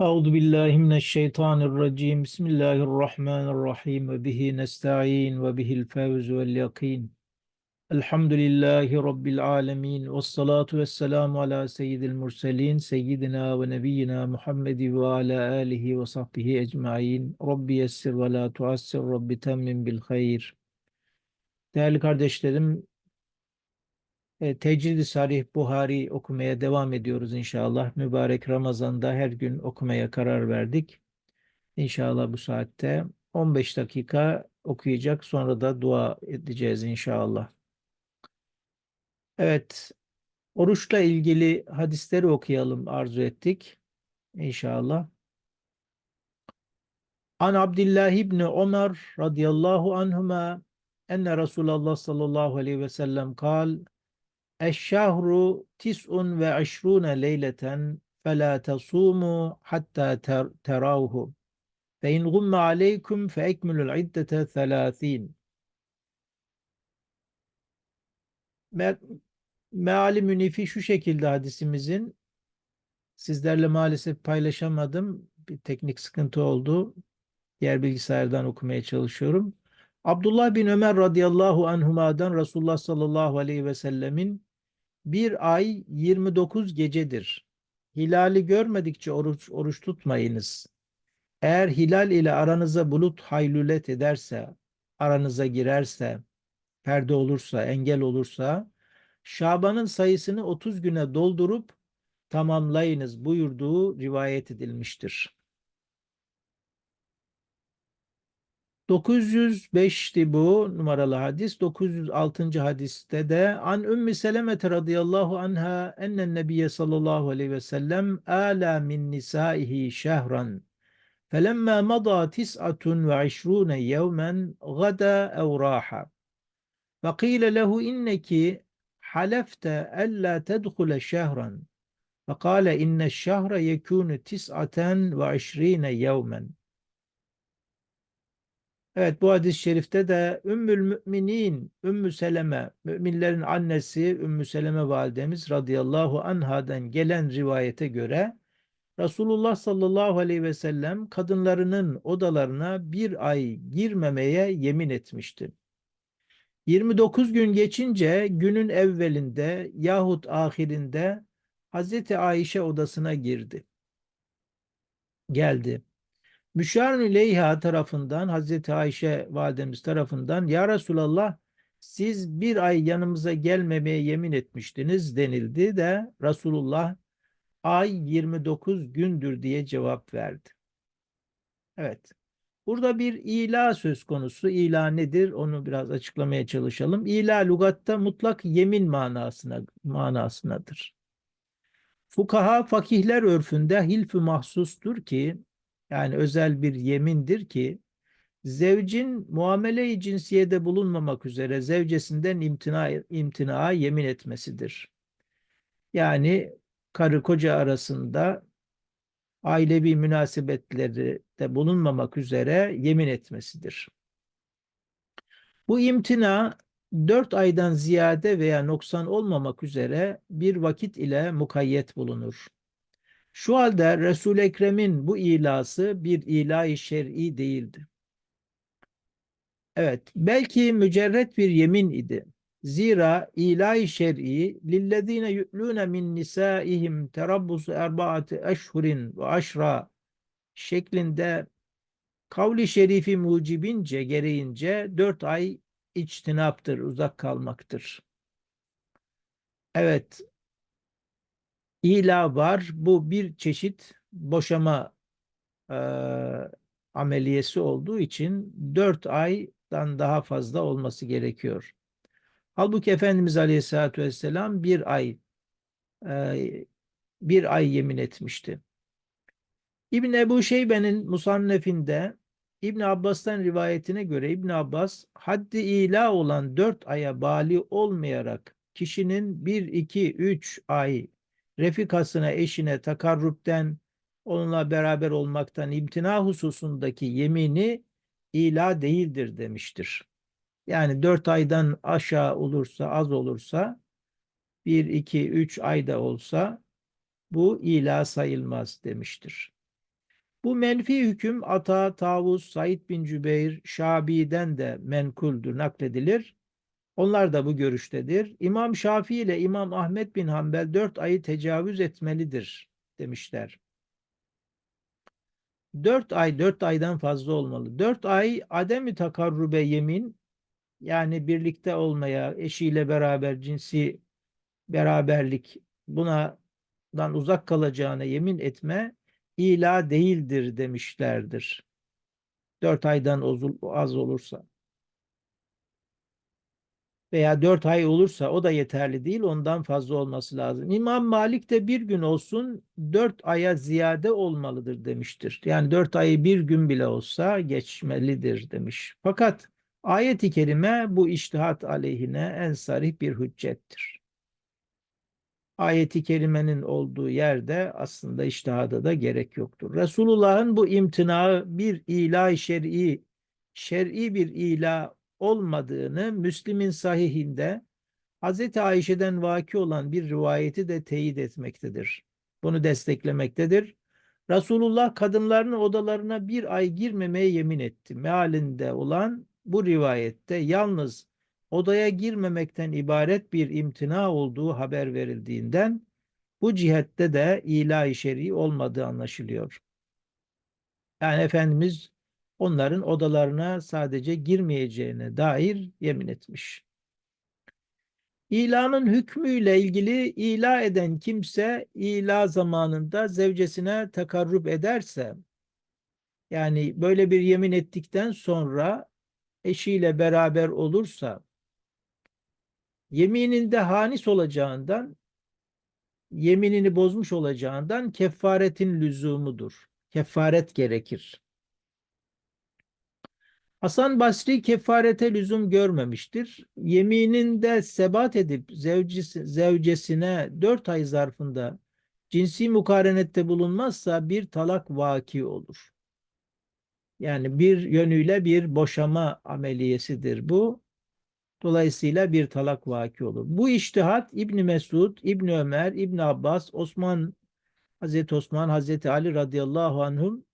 Euzu billahi mineşşeytanirracim. Bismillahirrahmanirrahim. Ve bihi nestaîn ve bihil fevz vel yakin. Elhamdülillahi rabbil alamin. Ves salatu vesselamu ala seyyidil murselin seyyidina ve nebiyyina Muhammed ve ala alihi ve sahbihi ecmaîn. Rabbi yessir ve la tuassir. Rabbi temmim bil hayr. Değerli kardeşlerim, e, Tecrid-i Sarih Buhari okumaya devam ediyoruz inşallah. Mübarek Ramazan'da her gün okumaya karar verdik. İnşallah bu saatte 15 dakika okuyacak sonra da dua edeceğiz inşallah. Evet, oruçla ilgili hadisleri okuyalım arzu ettik inşallah. An Abdullah İbni Ömer radıyallahu anhuma enne Resulullah sallallahu aleyhi ve sellem kal Eşşahru tis'un ve aşrune leyleten teravhu fe in gumme aleykum fe ekmülül iddete thelâthîn Me meali münifi şu şekilde hadisimizin sizlerle maalesef paylaşamadım. Bir teknik sıkıntı oldu. Diğer bilgisayardan okumaya çalışıyorum. Abdullah bin Ömer radıyallahu anhuma'dan Resulullah sallallahu aleyhi ve sellemin bir ay 29 gecedir. Hilali görmedikçe oruç, oruç tutmayınız. Eğer hilal ile aranıza bulut haylület ederse, aranıza girerse, perde olursa, engel olursa, Şaban'ın sayısını 30 güne doldurup tamamlayınız buyurduğu rivayet edilmiştir. 905'ti bu numaralı hadis. 906. hadiste de an Ümmü Seleme radıyallahu anha ennen nebiye sallallahu aleyhi ve sellem ala min nisaihi şehran felemma mada tis'atun ve işrune yevmen gada ev raha فقيل له إنك حلفت ألا تدخل شهرا فقال إن الشهر يكون تسعة وعشرين يوما Evet bu hadis-i şerifte de Ümmül Müminin, Ümmü Seleme, müminlerin annesi Ümmü Seleme validemiz radıyallahu anhadan gelen rivayete göre Resulullah sallallahu aleyhi ve sellem kadınlarının odalarına bir ay girmemeye yemin etmişti. 29 gün geçince günün evvelinde yahut ahirinde Hazreti Ayşe odasına girdi. Geldi. Müşarun Leyha tarafından Hazreti Ayşe validemiz tarafından Ya Resulallah siz bir ay yanımıza gelmemeye yemin etmiştiniz denildi de Resulullah ay 29 gündür diye cevap verdi. Evet. Burada bir ila söz konusu. İla nedir? Onu biraz açıklamaya çalışalım. İla lugatta mutlak yemin manasına manasınadır. Fukaha fakihler örfünde hilf-ü mahsustur ki yani özel bir yemindir ki zevcin muamele-i cinsiyede bulunmamak üzere zevcesinden imtina, imtina yemin etmesidir. Yani karı koca arasında ailevi münasebetleri de bulunmamak üzere yemin etmesidir. Bu imtina dört aydan ziyade veya noksan olmamak üzere bir vakit ile mukayyet bulunur. Şu halde Resul-i Ekrem'in bu ilası bir ilahi şer'i değildi. Evet, belki mücerret bir yemin idi. Zira ilahi şer'i lillezine yu'lune min nisaihim terabbusu erbaati eşhurin ve aşra şeklinde kavli şerifi mucibince gereğince dört ay içtinaptır, uzak kalmaktır. Evet, ila var. Bu bir çeşit boşama e, ameliyesi olduğu için dört aydan daha fazla olması gerekiyor. Halbuki Efendimiz Aleyhisselatü Vesselam bir ay e, bir ay yemin etmişti. İbn Ebu Şeybe'nin Musannef'inde İbn Abbas'tan rivayetine göre İbn Abbas haddi ila olan dört aya bali olmayarak kişinin bir, iki, üç ay refikasına, eşine takarrupten, onunla beraber olmaktan imtina hususundaki yemini ila değildir demiştir. Yani dört aydan aşağı olursa, az olursa, bir, iki, üç ayda olsa bu ila sayılmaz demiştir. Bu menfi hüküm Ata, Tavus, Said bin Cübeyr, Şabi'den de menkuldür, nakledilir. Onlar da bu görüştedir. İmam Şafii ile İmam Ahmet bin Hanbel dört ayı tecavüz etmelidir demişler. Dört ay, dört aydan fazla olmalı. Dört ay adem-i takarrube yemin yani birlikte olmaya, eşiyle beraber cinsi beraberlik bundan uzak kalacağına yemin etme ila değildir demişlerdir. Dört aydan az olursa veya dört ay olursa o da yeterli değil ondan fazla olması lazım. İmam Malik de bir gün olsun dört aya ziyade olmalıdır demiştir. Yani dört ayı bir gün bile olsa geçmelidir demiş. Fakat ayet-i kerime bu iştihat aleyhine en sarih bir hüccettir. Ayet-i kerimenin olduğu yerde aslında iştihada da gerek yoktur. Resulullah'ın bu imtinağı bir ilah şer'i, şer'i bir ilah olmadığını Müslim'in sahihinde Hz. Ayşe'den vaki olan bir rivayeti de teyit etmektedir. Bunu desteklemektedir. Resulullah kadınların odalarına bir ay girmemeye yemin etti. Mealinde olan bu rivayette yalnız odaya girmemekten ibaret bir imtina olduğu haber verildiğinden bu cihette de ilahi şer'i olmadığı anlaşılıyor. Yani Efendimiz onların odalarına sadece girmeyeceğine dair yemin etmiş. İlanın hükmüyle ilgili ila eden kimse ila zamanında zevcesine takarrub ederse yani böyle bir yemin ettikten sonra eşiyle beraber olursa yemininde hanis olacağından yeminini bozmuş olacağından kefaretin lüzumudur. Kefaret gerekir. Hasan Basri kefarete lüzum görmemiştir. Yemininde sebat edip zevcisi, zevcesine dört ay zarfında cinsi mukarenette bulunmazsa bir talak vaki olur. Yani bir yönüyle bir boşama ameliyesidir bu. Dolayısıyla bir talak vaki olur. Bu iştihat İbni Mesud, İbni Ömer, İbni Abbas, Osman, Hazreti Osman, Hazreti Ali radıyallahu anhum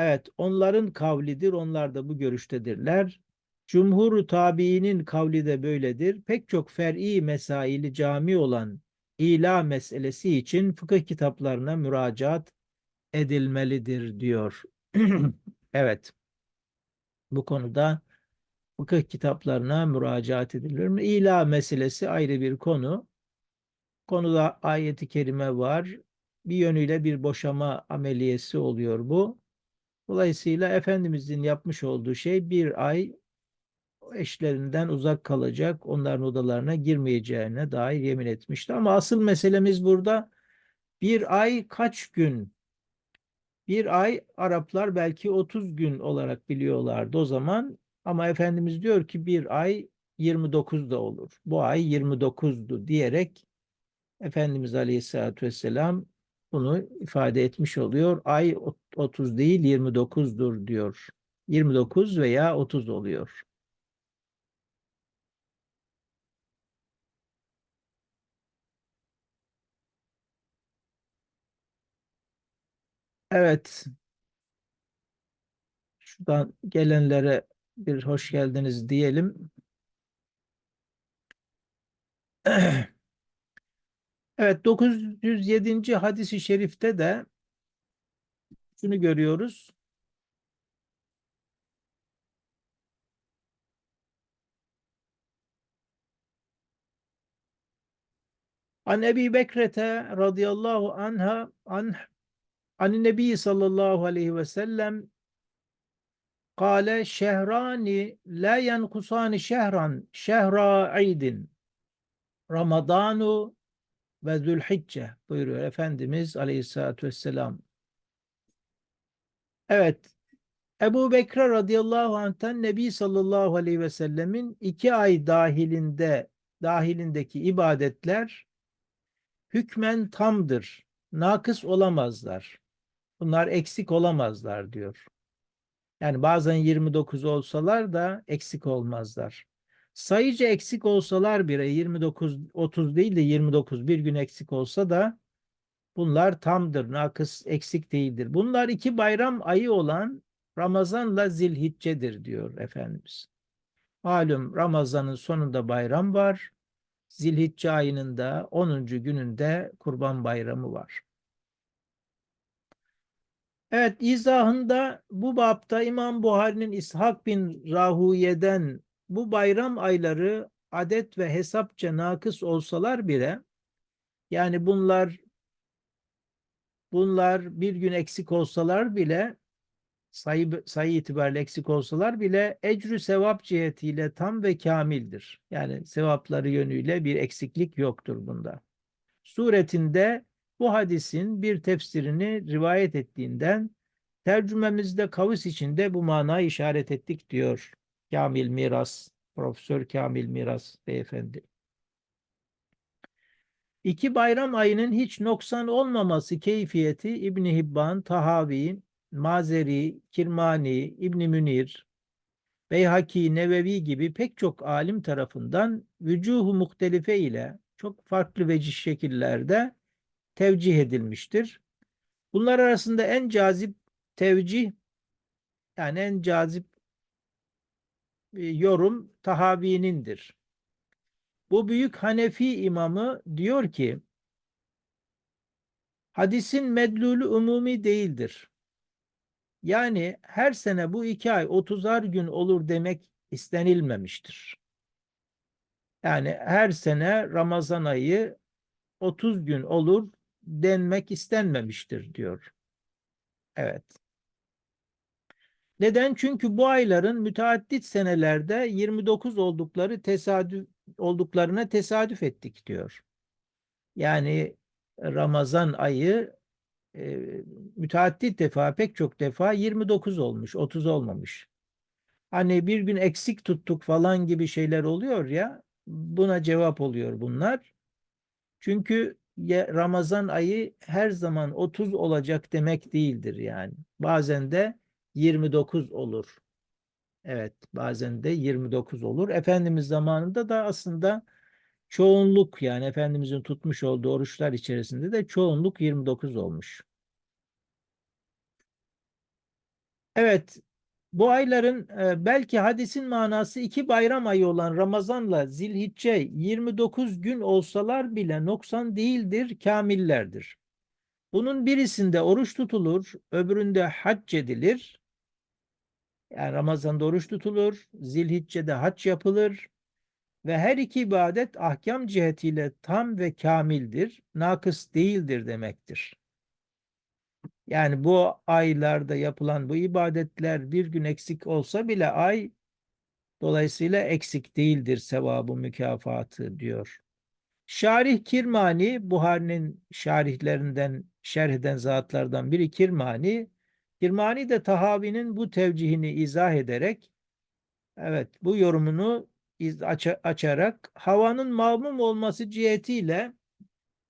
Evet, onların kavlidir. Onlar da bu görüştedirler. Cumhur tabiinin kavli de böyledir. Pek çok fer'i mesaili cami olan ila meselesi için fıkıh kitaplarına müracaat edilmelidir diyor. evet. Bu konuda fıkıh kitaplarına müracaat edilir. İla meselesi ayrı bir konu. Konuda ayeti kerime var. Bir yönüyle bir boşama ameliyesi oluyor bu. Dolayısıyla Efendimizin yapmış olduğu şey bir ay eşlerinden uzak kalacak, onların odalarına girmeyeceğine dair yemin etmişti. Ama asıl meselemiz burada bir ay kaç gün? Bir ay Araplar belki 30 gün olarak biliyorlardı o zaman. Ama Efendimiz diyor ki bir ay 29 da olur. Bu ay 29'du diyerek Efendimiz Aleyhisselatü Vesselam bunu ifade etmiş oluyor. Ay 30 değil 29'dur diyor. 29 veya 30 oluyor. Evet. Şuradan gelenlere bir hoş geldiniz diyelim. Evet 907. hadisi şerifte de şunu görüyoruz. An Ebi Bekrete radıyallahu anha an an Nebi sallallahu aleyhi ve sellem kâle şehrani la yenkusani şehran şehra idin Ramadanu ve Zülhicce buyuruyor Efendimiz Aleyhisselatü Vesselam. Evet, Ebu Bekir radıyallahu anh'tan Nebi sallallahu aleyhi ve sellemin iki ay dahilinde dahilindeki ibadetler hükmen tamdır. Nakıs olamazlar. Bunlar eksik olamazlar diyor. Yani bazen 29 olsalar da eksik olmazlar. Sayıca eksik olsalar bile 29 30 değil de 29 bir gün eksik olsa da Bunlar tamdır, nakıs, eksik değildir. Bunlar iki bayram ayı olan Ramazanla Zilhicce'dir diyor Efendimiz. Malum Ramazan'ın sonunda bayram var. Zilhicce ayının da 10. gününde Kurban Bayramı var. Evet, izahında bu bapta İmam Buhari'nin İshak bin Rahuye'den bu bayram ayları adet ve hesapça nakıs olsalar bile yani bunlar bunlar bir gün eksik olsalar bile sayı, sayı itibariyle eksik olsalar bile ecrü sevap cihetiyle tam ve kamildir. Yani sevapları yönüyle bir eksiklik yoktur bunda. Suretinde bu hadisin bir tefsirini rivayet ettiğinden tercümemizde kavis içinde bu manayı işaret ettik diyor Kamil Miras, Profesör Kamil Miras beyefendi. İki bayram ayının hiç noksan olmaması keyfiyeti İbn Hibban, Tahavi, Mazeri, Kirmani, İbn Münir, Beyhaki, Nevevi gibi pek çok alim tarafından vücuhu muhtelife ile çok farklı vecih şekillerde tevcih edilmiştir. Bunlar arasında en cazip tevcih yani en cazip yorum Tahavi'nindir. Bu büyük Hanefi imamı diyor ki hadisin medlulü umumi değildir. Yani her sene bu iki ay 30'ar gün olur demek istenilmemiştir. Yani her sene Ramazan ayı 30 gün olur denmek istenmemiştir diyor. Evet. Neden? Çünkü bu ayların müteaddit senelerde 29 oldukları tesadüf olduklarına tesadüf ettik diyor. Yani Ramazan ayı e, müteaddit defa pek çok defa 29 olmuş, 30 olmamış. Hani bir gün eksik tuttuk falan gibi şeyler oluyor ya, buna cevap oluyor bunlar. Çünkü Ramazan ayı her zaman 30 olacak demek değildir yani. Bazen de 29 olur. Evet, bazen de 29 olur. Efendimiz zamanında da aslında çoğunluk yani Efendimizin tutmuş olduğu oruçlar içerisinde de çoğunluk 29 olmuş. Evet, bu ayların e, belki hadisin manası iki bayram ayı olan Ramazanla Zilhicce 29 gün olsalar bile noksan değildir, kamillerdir. Bunun birisinde oruç tutulur, öbüründe hac edilir. Yani Ramazan'da oruç tutulur, Zilhicce'de hac yapılır ve her iki ibadet ahkam cihetiyle tam ve kamildir, nakıs değildir demektir. Yani bu aylarda yapılan bu ibadetler bir gün eksik olsa bile ay dolayısıyla eksik değildir sevabı mükafatı diyor. Şarih Kirmani, Buhari'nin şarihlerinden, şerh eden zatlardan biri Kirmani. Kirmani de Tahavi'nin bu tevcihini izah ederek, evet bu yorumunu açarak havanın mağmum olması cihetiyle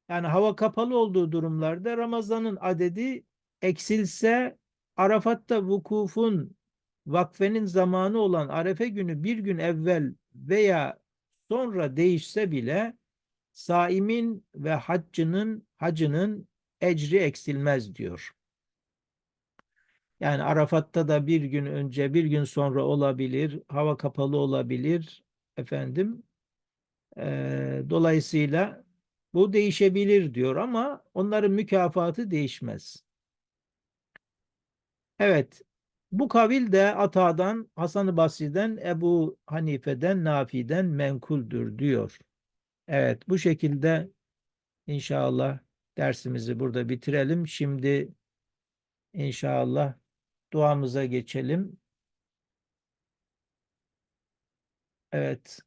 yani hava kapalı olduğu durumlarda Ramazan'ın adedi eksilse Arafat'ta vukufun vakfenin zamanı olan Arefe günü bir gün evvel veya sonra değişse bile saimin ve haccının hacının ecri eksilmez diyor. Yani Arafat'ta da bir gün önce, bir gün sonra olabilir, hava kapalı olabilir efendim. E, dolayısıyla bu değişebilir diyor ama onların mükafatı değişmez. Evet, bu kavil de Ata'dan, Hasan-ı Basri'den, Ebu Hanife'den, Nafi'den menkuldür diyor. Evet, bu şekilde inşallah dersimizi burada bitirelim. Şimdi inşallah duamıza geçelim. Evet.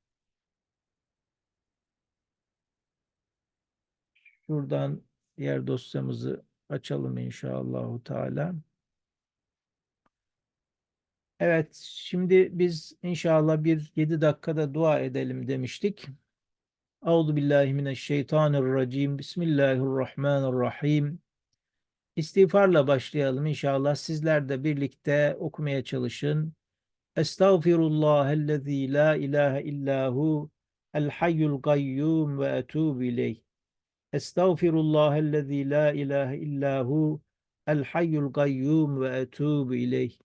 Şuradan diğer dosyamızı açalım inşallah Teala. Evet, şimdi biz inşallah bir yedi dakikada dua edelim demiştik. Euzu billahi mineşşeytanirracim. Bismillahirrahmanirrahim. İstiğfarla başlayalım inşallah. Sizler de birlikte okumaya çalışın. Estağfirullahellezî la ilahe illahu el hayyul gayyum ve etûbü ileyh. Estağfirullahellezî la ilahe illahu el hayyul gayyum ve etûbü ileyh.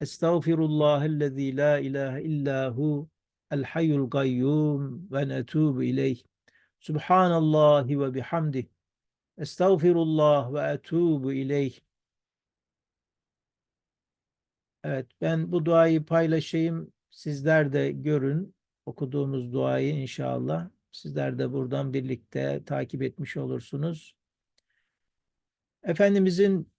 Estağfirullahellezî la ilahe illahu el hayyul gayyum ve etûbü ileyh. Subhanallahi ve bihamdih. Estağfirullah ve etûbü ileyh. Evet, ben bu duayı paylaşayım. Sizler de görün okuduğumuz duayı inşallah. Sizler de buradan birlikte takip etmiş olursunuz. Efendimizin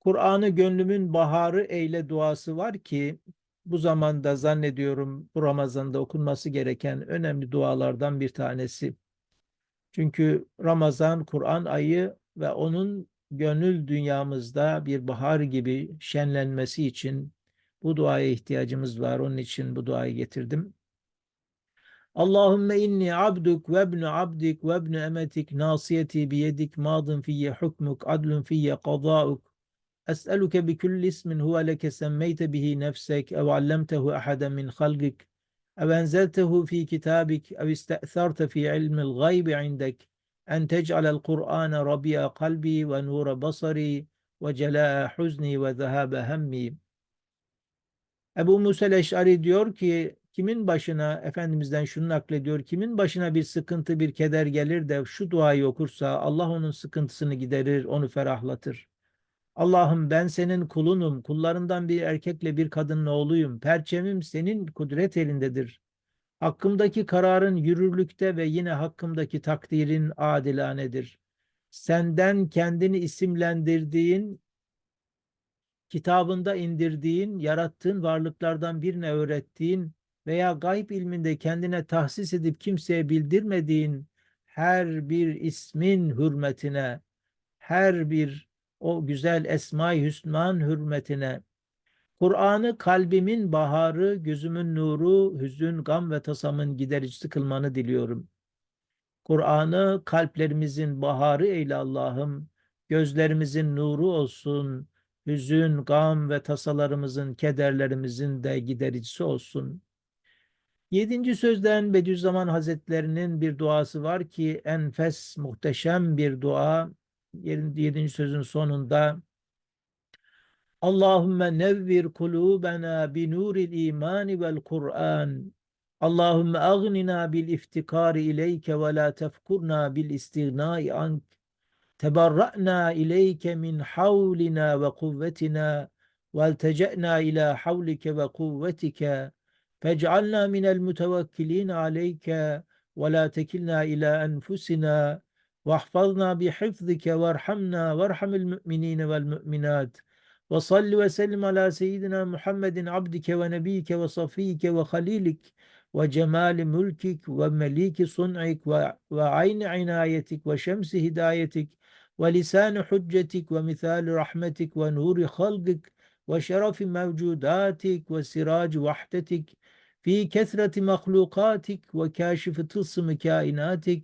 Kur'an'ı gönlümün baharı eyle duası var ki bu zamanda zannediyorum bu Ramazan'da okunması gereken önemli dualardan bir tanesi. Çünkü Ramazan Kur'an ayı ve onun gönül dünyamızda bir bahar gibi şenlenmesi için bu duaya ihtiyacımız var. Onun için bu duayı getirdim. Allahümme inni abduk ve ibnu abdik ve ibnu emetik nasiyeti biyedik madın fiyye hukmuk adlun fiyye qada'uk Es'eluke bi kulli ismin huve leke semmeyte bihi nefsek ev allemtehu ahaden min halgik ev enzeltehu fi kitabik ev iste'tharte fi ilmil gaybi indek en tec'alel Kur'ane rabi'a kalbi ve nura basari ve celâ'a huzni ve zehâbe hemmi. Ebu Musa Eş'ari diyor ki kimin başına Efendimiz'den şunu naklediyor kimin başına bir sıkıntı bir keder gelir de şu duayı okursa Allah onun sıkıntısını giderir onu ferahlatır. Allah'ım ben senin kulunum, kullarından bir erkekle bir kadının oğluyum. Perçemim senin kudret elindedir. Hakkımdaki kararın yürürlükte ve yine hakkımdaki takdirin adilanedir. Senden kendini isimlendirdiğin, kitabında indirdiğin, yarattığın varlıklardan birine öğrettiğin veya gayb ilminde kendine tahsis edip kimseye bildirmediğin her bir ismin hürmetine, her bir o güzel Esma-i Hüsna'nın hürmetine, Kur'an'ı kalbimin baharı, gözümün nuru, hüzün, gam ve tasamın gidericisi kılmanı diliyorum. Kur'an'ı kalplerimizin baharı eyle Allah'ım, gözlerimizin nuru olsun, hüzün, gam ve tasalarımızın, kederlerimizin de gidericisi olsun. Yedinci sözden Bediüzzaman Hazretlerinin bir duası var ki enfes, muhteşem bir dua. 7. sözün sonunda Allahümme nevvir kulubena bi nuril imani vel Kur'an. Allahümme agnina bil iftikari ileyke ve la tefkurna bil istignai ank. Tebarra'na ileyke min havlina ve kuvvetina ve ilteca'na ila havlike ve kuvvetike. Fec'alna minel mutevekkilin aleyke ve la tekilna ila enfusina واحفظنا بحفظك وارحمنا وارحم المؤمنين والمؤمنات. وصل وسلم على سيدنا محمد عبدك ونبيك وصفيك وخليلك وجمال ملكك ومليك صنعك وعين عنايتك وشمس هدايتك ولسان حجتك ومثال رحمتك ونور خلقك وشرف موجوداتك وسراج وحدتك. في كثرة مخلوقاتك وكاشف تلصم كائناتك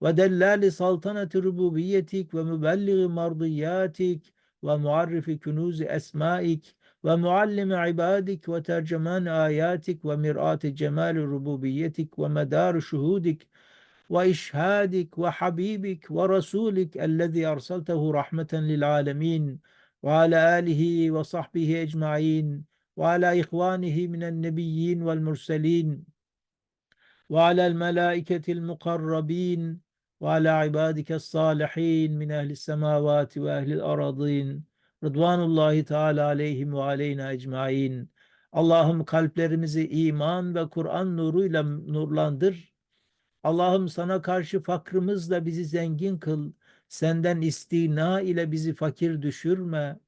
ودلال سلطنة ربوبيتك ومبلغ مرضياتك ومعرف كنوز أسمائك ومعلم عبادك وترجمان آياتك ومرآة جمال ربوبيتك ومدار شهودك وإشهادك وحبيبك ورسولك الذي أرسلته رحمة للعالمين وعلى آله وصحبه أجمعين وعلى إخوانه من النبيين والمرسلين وعلى الملائكة المقربين ve ala ibadike salihin min ehli semavati ve ehli aradin Rıdvanullahi Teala aleyhim ve aleyna ecmain. Allah'ım kalplerimizi iman ve Kur'an nuruyla nurlandır. Allah'ım sana karşı fakrımızla bizi zengin kıl. Senden istina ile bizi fakir düşürme.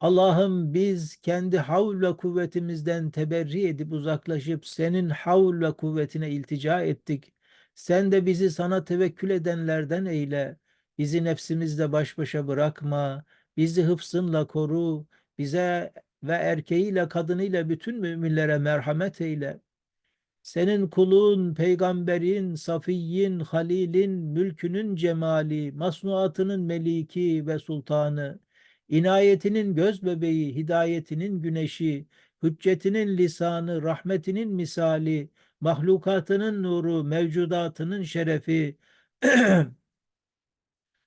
Allah'ım biz kendi havl ve kuvvetimizden teberri edip uzaklaşıp senin havl ve kuvvetine iltica ettik. Sen de bizi sana tevekkül edenlerden eyle. Bizi nefsimizle baş başa bırakma. Bizi hıfzınla koru. Bize ve erkeğiyle kadınıyla bütün müminlere merhamet eyle. Senin kulun, peygamberin, safiyyin, halilin, mülkünün cemali, masnuatının meliki ve sultanı, inayetinin göz bebeği, hidayetinin güneşi, hüccetinin lisanı, rahmetinin misali, mahlukatının nuru, mevcudatının şerefi,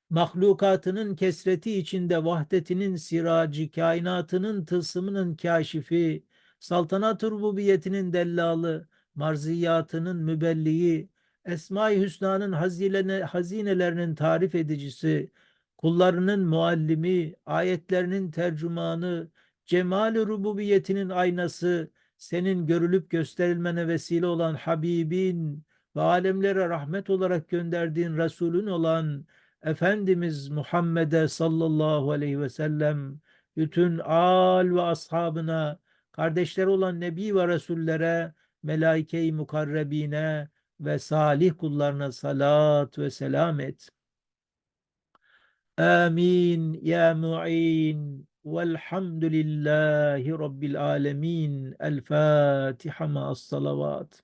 mahlukatının kesreti içinde vahdetinin siracı, kainatının tılsımının kâşifi, saltanat-ı rububiyetinin dellalı, marziyatının mübelliği, Esma-i Hüsna'nın hazine, hazinelerinin tarif edicisi, kullarının muallimi, ayetlerinin tercümanı, cemal-i rububiyetinin aynası, senin görülüp gösterilmene vesile olan Habibin ve alemlere rahmet olarak gönderdiğin Resulün olan Efendimiz Muhammed'e sallallahu aleyhi ve sellem bütün al ve ashabına, kardeşleri olan Nebi ve Resullere, melaike-i mukarrebine ve salih kullarına salat ve selam et. Amin ya mu'in والحمد لله رب العالمين. الفاتحة مع الصلوات.